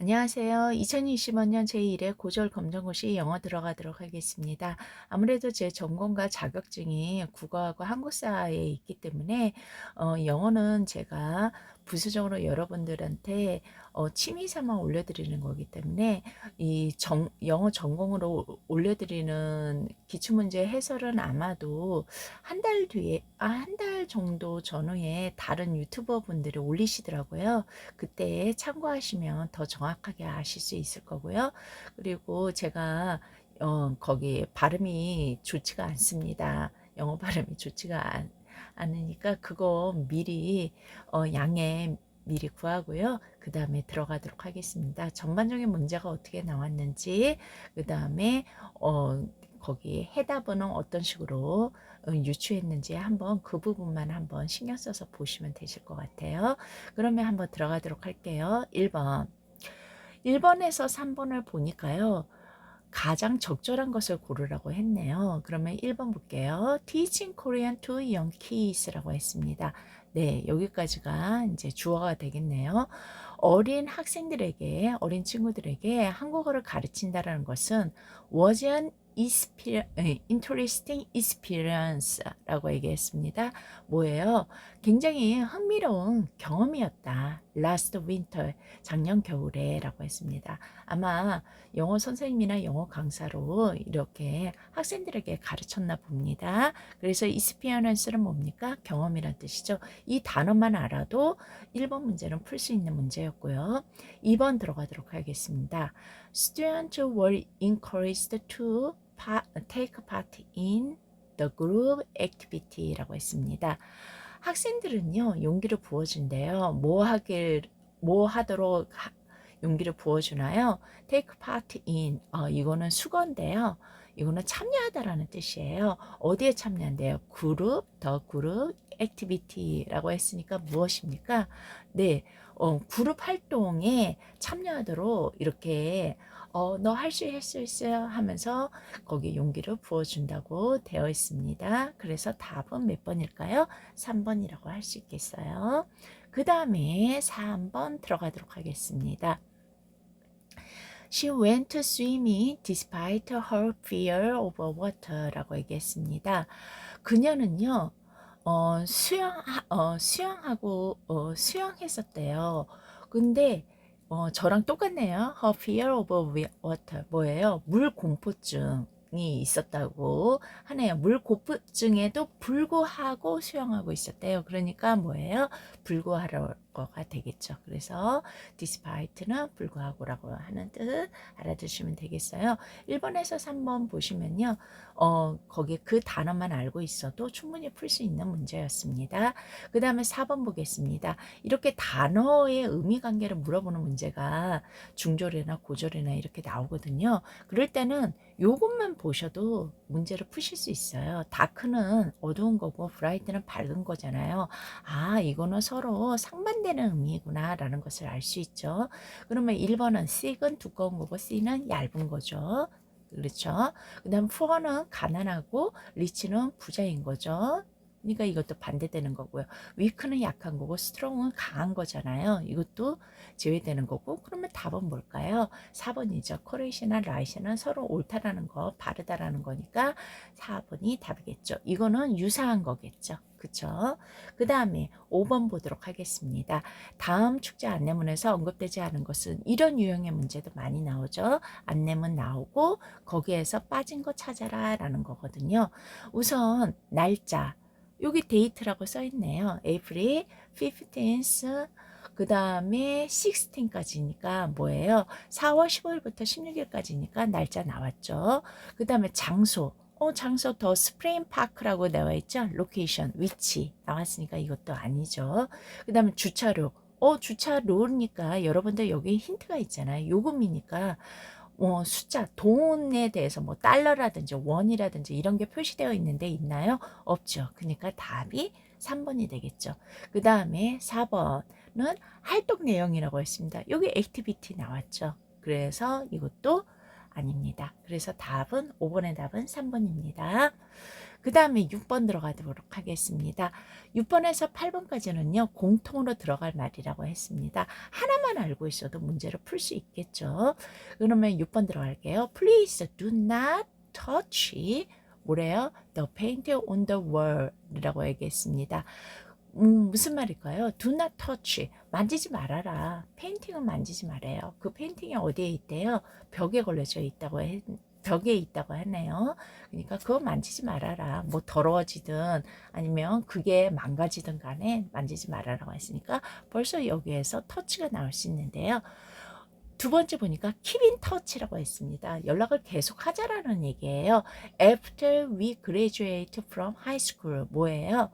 안녕하세요. 2025년 제1회 고졸 검정고시 영어 들어가도록 하겠습니다. 아무래도 제 전공과 자격증이 국어하고 한국사에 있기 때문에 어, 영어는 제가 부수적으로 여러분들한테 어, 취미 삼아 올려드리는 거기 때문에 이 정, 영어 전공으로 올려드리는 기출문제 해설은 아마도 한 달 뒤에, 아, 한 달 정도 전후에 다른 유튜버 분들이 올리시더라고요. 그때 참고하시면 더 정확하게 아실 수 있을 거고요. 그리고 제가 어, 거기 발음이 좋지가 않습니다. 영어 발음이 좋지가 않, 않으니까 그거 미리 어, 양해 미리 구하고요. 그 다음에 들어가도록 하겠습니다. 전반적인 문제가 어떻게 나왔는지, 그 다음에 어, 거기 해답은 어떤 식으로 어, 유추했는지 한번 그 부분만 한번 신경 써서 보시면 되실 것 같아요. 그러면 한번 들어가도록 할게요. 1번. 1번에서 3번을 보니까요. 가장 적절한 것을 고르라고 했네요. 그러면 1번 볼게요. Teaching Korean to young kids라고 했습니다. 네, 여기까지가 이제 주어가 되겠네요. 어린 학생들에게, 어린 친구들에게 한국어를 가르친다라는 것은 was an interesting experience라고 얘기했습니다. 뭐예요? 굉장히 흥미로운 경험이었다. last winter, 작년 겨울에 라고 했습니다. 아마 영어 선생님이나 영어 강사로 이렇게 학생들에게 가르쳤나 봅니다. 그래서 experience는 뭡니까? 경험이란 뜻이죠. 이 단어만 알아도 1번 문제는 풀 수 있는 문제였고요. 2번 들어가도록 하겠습니다. Students were encouraged to take part in the group activity라고 했습니다. 학생들은요, 용기를 부어준대요. 뭐 하길, 뭐 하도록 하, 용기를 부어주나요? take part in, 어, 이거는 수건인데요. 이거는 참여하다라는 뜻이에요. 어디에 참여한대요? 그룹, 더 그룹, 액티비티라고 했으니까 무엇입니까? 네, 어, 그룹 활동에 참여하도록 이렇게 어, 너 할 수 있을 수 있어요 하면서 거기에 용기를 부어준다고 되어 있습니다. 그래서 답은 몇 번일까요? 3번이라고 할 수 있겠어요. 그 다음에 3번 들어가도록 하겠습니다. She went swimming despite her fear of water라고 얘기했습니다. 그녀는요, 어, 수영, 어, 수영하고, 어, 수영했었대요. 근데, 어, 저랑 똑같네요. Her fear of water. 뭐예요? 물 공포증. 이 있었다고 하네요. 물고증에도 불구하고 수영하고 있었대요. 그러니까 뭐예요? 불구하러 거가 되겠죠. 그래서 despite는 불구하고라고 하는 뜻 알아두시면 되겠어요. 1번에서 3번 보시면요. 어, 거기 그 단어만 알고 있어도 충분히 풀 수 있는 문제였습니다. 그 다음에 4번 보겠습니다. 이렇게 단어의 의미 관계를 물어보는 문제가 중절이나 고절이나 이렇게 나오거든요. 그럴 때는 요것만 보셔도 문제를 푸실 수 있어요. 다크는 어두운 거고 브라이트는 밝은 거잖아요. 아, 이거는 서로 상반 되는 의미구나 라는 것을 알 수 있죠. 그러면 1번은 thick은 두꺼운 거고 C는 얇은 거죠. 그렇죠. 그 다음 poor는 가난하고 rich는 부자인 거죠. 그러니까 이것도 반대되는 거고요. weak는 약한 거고 strong은 강한 거잖아요. 이것도 제외되는 거고 그러면 답은 뭘까요? 4번이죠. correct이나 right는 서로 옳다라는 거, 바르다라는 거니까 4번이 답이겠죠. 이거는 유사한 거겠죠. 그쵸? 그 다음에 5번 보도록 하겠습니다. 다음 축제 안내문에서 언급되지 않은 것은 이런 유형의 문제도 많이 나오죠. 안내문 나오고 거기에서 빠진 거 찾아라 라는 거거든요. 우선 날짜 여기 데이트라고 써 있네요. 에이프릴 15th 그 다음에 16까지니까 뭐예요? 4월 15일부터 16일까지니까 날짜 나왔죠. 그 다음에 장소. 어, 장소 더 스프레인 파크라고 나와 있죠? 로케이션, 위치 나왔으니까 이것도 아니죠. 그 다음에 주차료. 어, 주차료니까 여러분들 여기 힌트가 있잖아요. 요금이니까 어, 숫자, 돈에 대해서 뭐 달러라든지 원이라든지 이런 게 표시되어 있는데 있나요? 없죠. 그러니까 답이 3번이 되겠죠. 그 다음에 4번은 활동 내용이라고 했습니다. 여기 액티비티 나왔죠. 그래서 이것도 아닙니다. 그래서 답은 5번의 답은 3번입니다. 그 다음에 6번 들어가도록 하겠습니다. 6번에서 8번까지는요, 공통으로 들어갈 말이라고 했습니다. 하나만 알고 있어도 문제를 풀 수 있겠죠. 그러면 6번 들어갈게요. Please do not touch 뭐래요? The paint on the wall 이라고 얘기했습니다. 음, 무슨 말일까요? Do not touch. 만지지 말아라. 페인팅은 만지지 말아요. 그 페인팅이 어디에 있대요? 벽에 걸려져 있다고 해, 벽에 있다고 하네요. 그러니까 그거 만지지 말아라. 뭐 더러워지든 아니면 그게 망가지든 간에 만지지 말아라고 했으니까 벌써 여기에서 터치가 나올 수 있는데요. 두 번째 보니까 in touch라고 했습니다. 연락을 계속 하자라는 얘기예요. After we graduate from high school 뭐예요?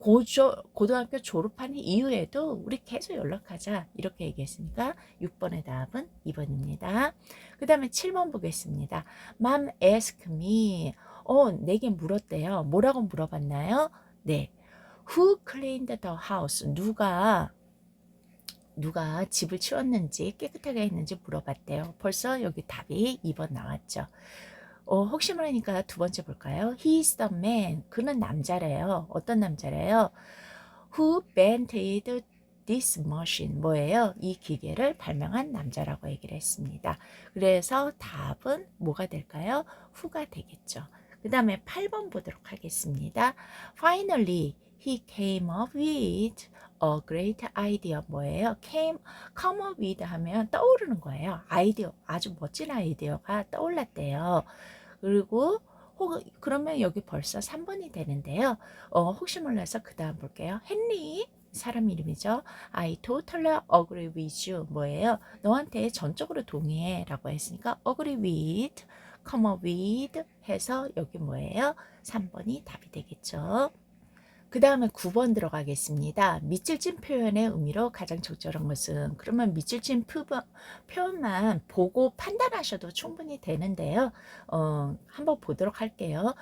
고조, 고등학교 졸업한 이후에도 우리 계속 연락하자 이렇게 얘기했으니까 6번의 답은 2번입니다. 그 다음에 7번 보겠습니다. Mom asked me 어 내게 물었대요. 뭐라고 물어봤나요? 네. Who cleaned the house? 누가 누가 집을 치웠는지 깨끗하게 했는지 물어봤대요. 벌써 여기 답이 2번 나왔죠. 어, 혹시 모르니까 두 번째 볼까요? He is the man. 그는 남자래요. 어떤 남자래요? Who invented this machine. 뭐예요? 이 기계를 발명한 남자라고 얘기를 했습니다. 그래서 답은 뭐가 될까요? who가 되겠죠. 그 다음에 8번 보도록 하겠습니다. Finally, he came up with a great idea. 뭐예요? came, come up with 하면 떠오르는 거예요. 아이디어, 아주 멋진 아이디어가 떠올랐대요. 그리고 혹 그러면 여기 벌써 3번이 되는데요. 어, 혹시 몰라서 그 다음 볼게요. 헨리 사람 이름이죠. I totally agree with you. 뭐예요? 너한테 전적으로 동의해 라고 했으니까 agree with, come with 해서 여기 뭐예요? 3번이 답이 되겠죠. 그 다음에 9번 들어가겠습니다. 밑줄진 표현의 의미로 가장 적절한 것은 그러면 밑줄진 표현만 보고 판단하셔도 충분히 되는데요. 어, 한번 보도록 할게요.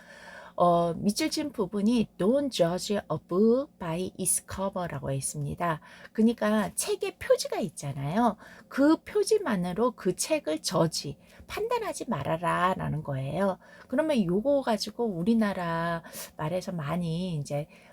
어, 밑줄진 부분이 Don't judge a book by its cover라고 했습니다. 그러니까 책에 표지가 있잖아요. 그 표지만으로 그 책을 저지, 판단하지 말아라 라는 거예요. 그러면 요거 가지고 우리나라 말에서 많이 이제 음,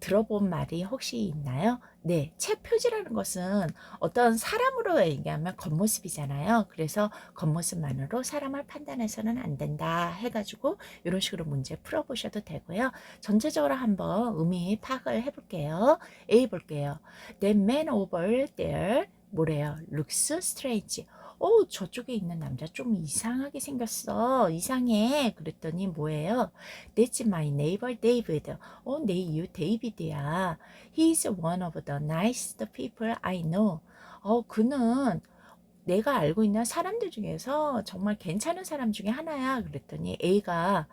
들어본 말이 혹시 있나요? 네, 책 표지라는 것은 어떤 사람으로 얘기하면 겉모습이잖아요. 그래서 겉모습만으로 사람을 판단해서는 안 된다 해가지고 이런 식으로 문제 풀어보셔도 되고요. 전체적으로 한번 의미 파악을 해볼게요. A 볼게요. The man over there 뭐래요? looks strange. 어, 저쪽에 있는 남자 좀 이상하게 생겼어. 이상해. 그랬더니 뭐예요? That's my neighbor David. 어, 내 이웃 데이비드야. He's one of the nicest people I know. 어, 그는 내가 알고 있는 사람들 중에서 정말 괜찮은 사람 중에 하나야. 그랬더니 A가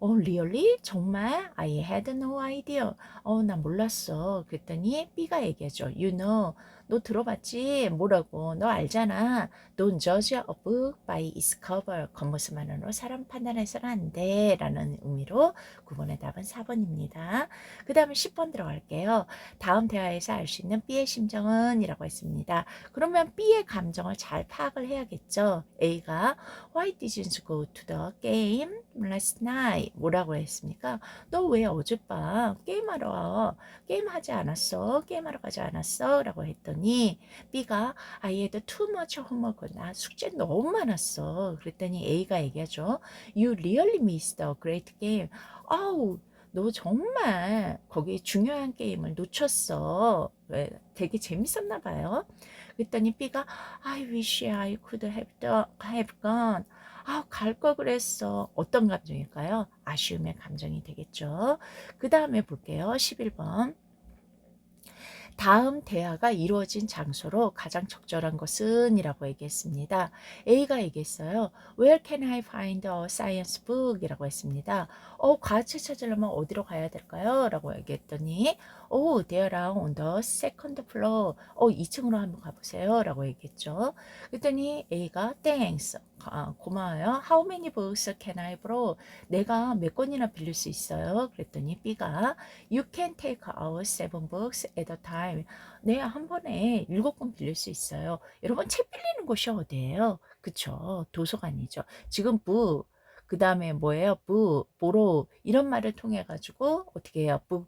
어, really? 정말? I had no idea. 어, 나 몰랐어. 그랬더니 B가 얘기하죠. You know. 너 들어봤지? 뭐라고? 너 알잖아. Don't judge a book by its cover. 겉모습만으로 사람 판단해서는 안 돼. 라는 의미로 9번의 답은 4번입니다. 그 다음에 10번 들어갈게요. 다음 대화에서 알 수 있는 B의 심정은? 이라고 했습니다. 그러면 B의 감정을 잘 파악을 해야겠죠. A가 Why didn't you go to the game last night? 뭐라고 했습니까? 너 왜 어젯밤 게임하러 게임하지 않았어? 게임하러 가지 않았어? 라고 했더니 B가 I had too much homework. 나 숙제 너무 많았어. 그랬더니 A가 얘기하죠. You really missed a great game. 아우 너 정말 거기 중요한 게임을 놓쳤어. 왜 되게 재밌었나 봐요. 그랬더니 B가 I wish I could have, have gone. 아, 갈 걸 그랬어. 어떤 감정일까요? 아쉬움의 감정이 되겠죠. 그 다음에 볼게요. 11번. 다음 대화가 이루어진 장소로 가장 적절한 것은 이라고 얘기했습니다. A가 얘기했어요. Where can I find a science book? 이라고 했습니다. 어, 과학책 찾으려면 어디로 가야 될까요? 라고 얘기했더니 Oh, they are on the second floor. 어, 2층으로 한번 가보세요. 라고 얘기했죠. 그랬더니 A가 thanks. 아, 고마워요. How many books can I borrow? 내가 몇 권이나 빌릴 수 있어요? 그랬더니 B가 You can take out seven books at a time. 네, 한 번에 일곱 권 빌릴 수 있어요. 여러분 책 빌리는 곳이 어디예요? 그쵸? 도서관이죠. 지금 부, 그 다음에 뭐예요? 부, 보로 이런 말을 통해 가지고 어떻게 해요? 부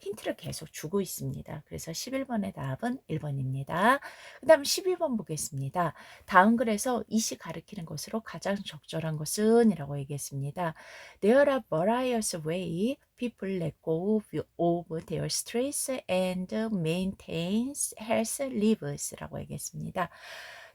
힌트를 계속 주고 있습니다. 그래서 11번의 답은 1번입니다. 그 다음 12번 보겠습니다. 다음 글에서 이시 가리키는 것으로 가장 적절한 것은 이라고 얘기했습니다. There are various ways people let go of their stress and maintain health lives 라고 얘기했습니다.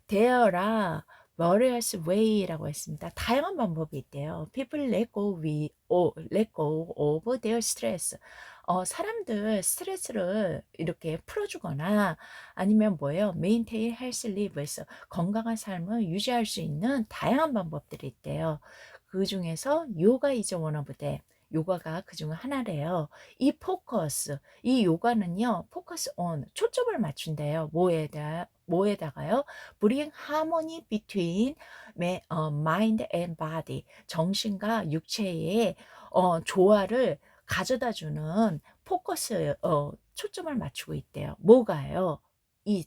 There are various way라고 했습니다. 다양한 방법이 있대요. People let go, we, oh, let go of their stress. 어, 사람들 스트레스를 이렇게 풀어주거나 아니면 뭐예요? maintain healthy lives. 건강한 삶을 유지할 수 있는 다양한 방법들이 있대요. 그 중에서 요가 이제 them. 요가가 그중 하나래요. 이 포커스, 이 요가는요, 포커스 on, 초점을 맞춘대요. 뭐에다, 뭐에다가요? bring harmony between mind and body. 정신과 육체의 어, 조화를 가져다 주는 포커스, 어, 초점을 맞추고 있대요. 뭐가요? 이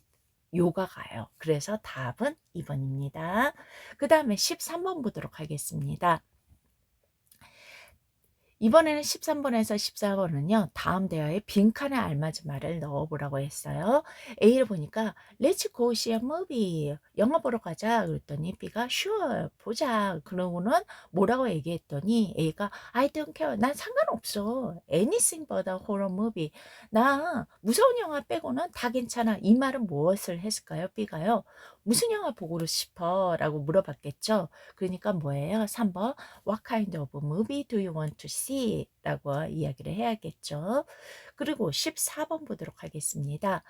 요가가요. 그래서 답은 2번입니다. 그 다음에 13번 보도록 하겠습니다. 이번에는 13번에서 14번은요. 다음 대화에 빈칸에 알맞은 말을 넣어보라고 했어요. A를 보니까 Let's go see a movie. 영화 보러 가자. 그랬더니 B가 Sure. 보자. 그러고는 뭐라고 얘기했더니 A가 I don't care. 난 상관없어. Anything but a horror movie. 나 무서운 영화 빼고는 다 괜찮아. 이 말은 무엇을 했을까요? B가요. 무슨 영화 보고 싶어? 라고 물어봤겠죠. 그러니까 뭐예요? 3번 What kind of movie do you want to see? 라고 이야기를 해야겠죠. 그리고 14번 보도록 하겠습니다.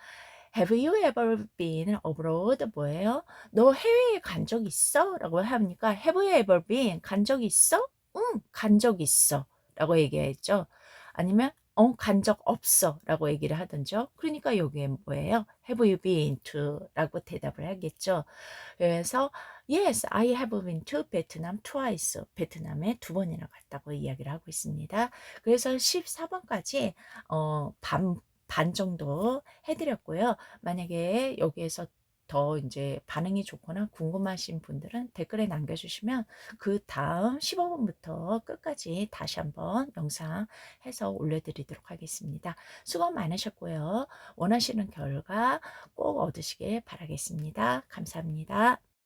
Have you ever been abroad? 뭐예요? 너 해외에 간 적 있어? 라고 하니까 Have you ever been? 간 적 있어? 응, 간 적 있어. 라고 얘기했죠. 아니면 어, 간 적 없어 라고 얘기를 하던죠. 그러니까 여기에 뭐예요? Have you been to? 라고 대답을 하겠죠. 그래서 Yes, I have been to Vietnam twice. 베트남에 두 번이나 갔다고 이야기를 하고 있습니다. 그래서 14번까지 어, 반, 반 정도 해드렸고요. 만약에 여기에서 더 이제 반응이 좋거나 궁금하신 분들은 댓글에 남겨주시면 그 다음 15분부터 끝까지 다시 한번 영상 해서 올려드리도록 하겠습니다. 수고 많으셨고요. 원하시는 결과 꼭 얻으시길 바라겠습니다. 감사합니다.